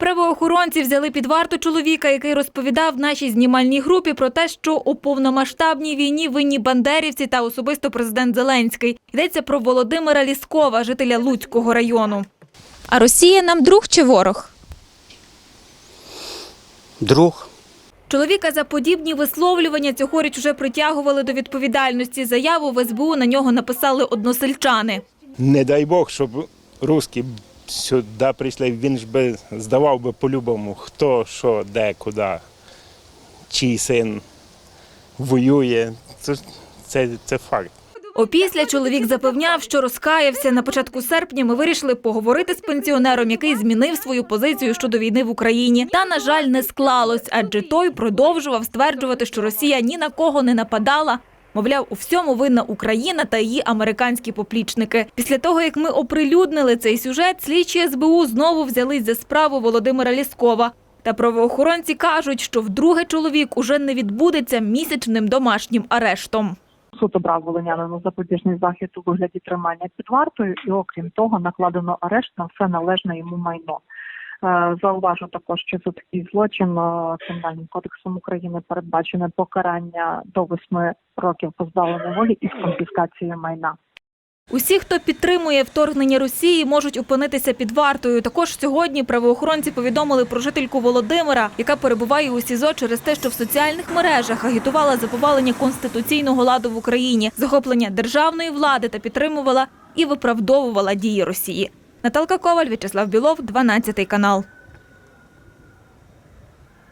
Правоохоронці взяли під варту чоловіка, який розповідав нашій знімальній групі про те, що у повномасштабній війні винні бандерівці та особисто президент Зеленський. Йдеться про Володимира Ліскова, жителя Луцького району. А Росія нам друг чи ворог? Друг. Чоловіка за подібні висловлювання цьогоріч вже притягували до відповідальності. Заяву в СБУ на нього написали односельчани. Не дай Бог, щоб русські сюди прийшли, він ж би здавав би по-любому, хто, що, де, куди, чий син воює. Це, це, це факт. Опісля чоловік запевняв, що розкаявся. На початку серпня ми вирішили поговорити з пенсіонером, який змінив свою позицію щодо війни в Україні. Та, на жаль, не склалось, адже той продовжував стверджувати, що Росія ні на кого не нападала. Мовляв, у всьому винна Україна та її американські поплічники. Після того, як ми оприлюднили цей сюжет, слідчі СБУ знову взялись за справу Володимира Ліскова. Та правоохоронці кажуть, що вдруге чоловік уже не відбудеться місячним домашнім арештом. Суд обрав волинянину запобіжний захід у вигляді тримання під вартою, і окрім того, накладено арешт на все належне йому майно. Е, Зауважу також, що за такий злочин е, Кримінальним кодексом України передбачене покарання до восьми років позбавлення волі із конфіскацією майна. Усі, хто підтримує вторгнення Росії, можуть опинитися під вартою. Також сьогодні правоохоронці повідомили про жительку Володимира, яка перебуває у СІЗО через те, що в соціальних мережах агітувала за повалення конституційного ладу в Україні, захоплення державної влади та підтримувала і виправдовувала дії Росії. Наталка Коваль, В'ячеслав Білов, 12 канал.